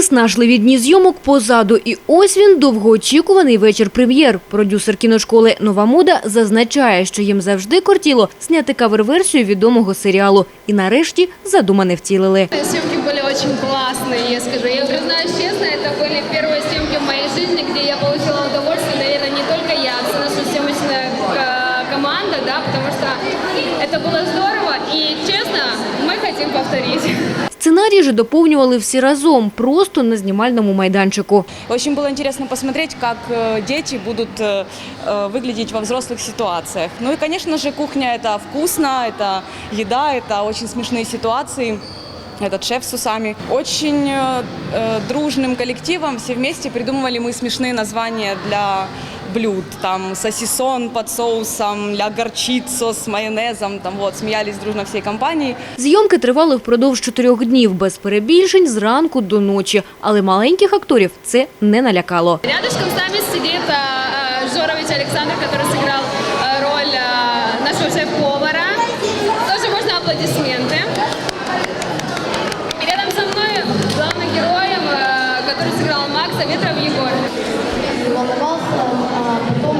Виснажливі дні зйомок позаду, і ось він довгоочікуваний вечір прем'єр. Продюсер кіношколи Нова мода зазначає, що їм завжди кортіло зняти кавер-версію відомого серіалу. І нарешті задумане втілили. Съемки были очень классные, я скажу. Я признаюсь честно, это были первые съемки в моей жизни, где я получила удовольствие, наверное, не только я, а вся наша съемочная ко- команда, да, потому что это было здорово, и честно, мы хотим повторить. Сценарій же доповнювали всі разом, просто на знімальному майданчику. Очень было интересно посмотреть, как э, дети будут э, э, выглядеть во взрослых ситуациях. Ну и, конечно же, кухня – это вкусно, это еда, это очень смешные ситуации. Этот шеф с усами. Очень э, э, дружным коллективом все вместе придумывали мы смешные названия для блюд. Там сосисон под соусом, ля горчицо с майонезом. Там вот, смеялись дружно всей компанией. Зйомки тривали впродовж чотирьох днів, без перебільшень, зранку до ночі. Але маленьких акторів це не налякало. Рядышком с нами сидит э, э, Жорович Александр, который сыграл Ветров Егор. а потом.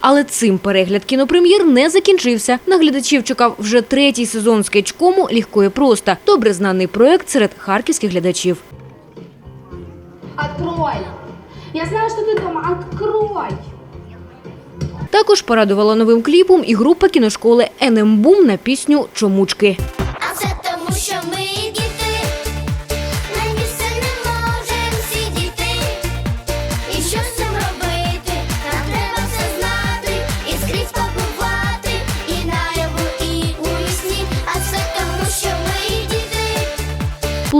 Але цим перегляд кінопрем'єр не закінчився. На глядачів чекав вже третій сезон скетчкому «Легко і просто». Добре знаний проект серед харківських глядачів. Открой! Я знаю, что ты дома. Открой! Також порадувала новим кліпом і група кіношколи «НМ Бум» на пісню «Чомучки». А це тому, що ми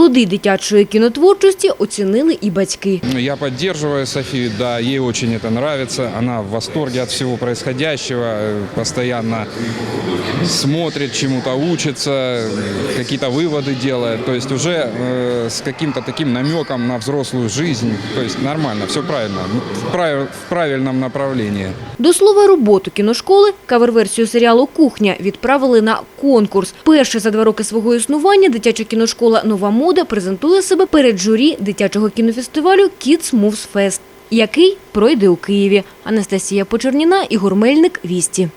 Плоди дитячої кінотворчості оцінили і батьки. Ну, Я поддерживаю Софию, да, ей очень это нравится. Она в восторге от всего происходящего, э, постоянно смотрит, чему-то учится, э, какие-то выводы делает. То есть уже э, с каким-то таким намеком на взрослую жизнь. То есть нормально, все правильно, в прав- в правильном направлении. До слова, роботу кіношколи кавер-версію серіалу «Кухня» відправили на конкурс. Перше за два роки свого існування дитяча кіношкола «Нова мода» презентує себе перед журі дитячого кінофестивалю «Kids Moves Fest», який пройде у Києві. Анастасія Почерніна, Ігор Мельник, Вісті.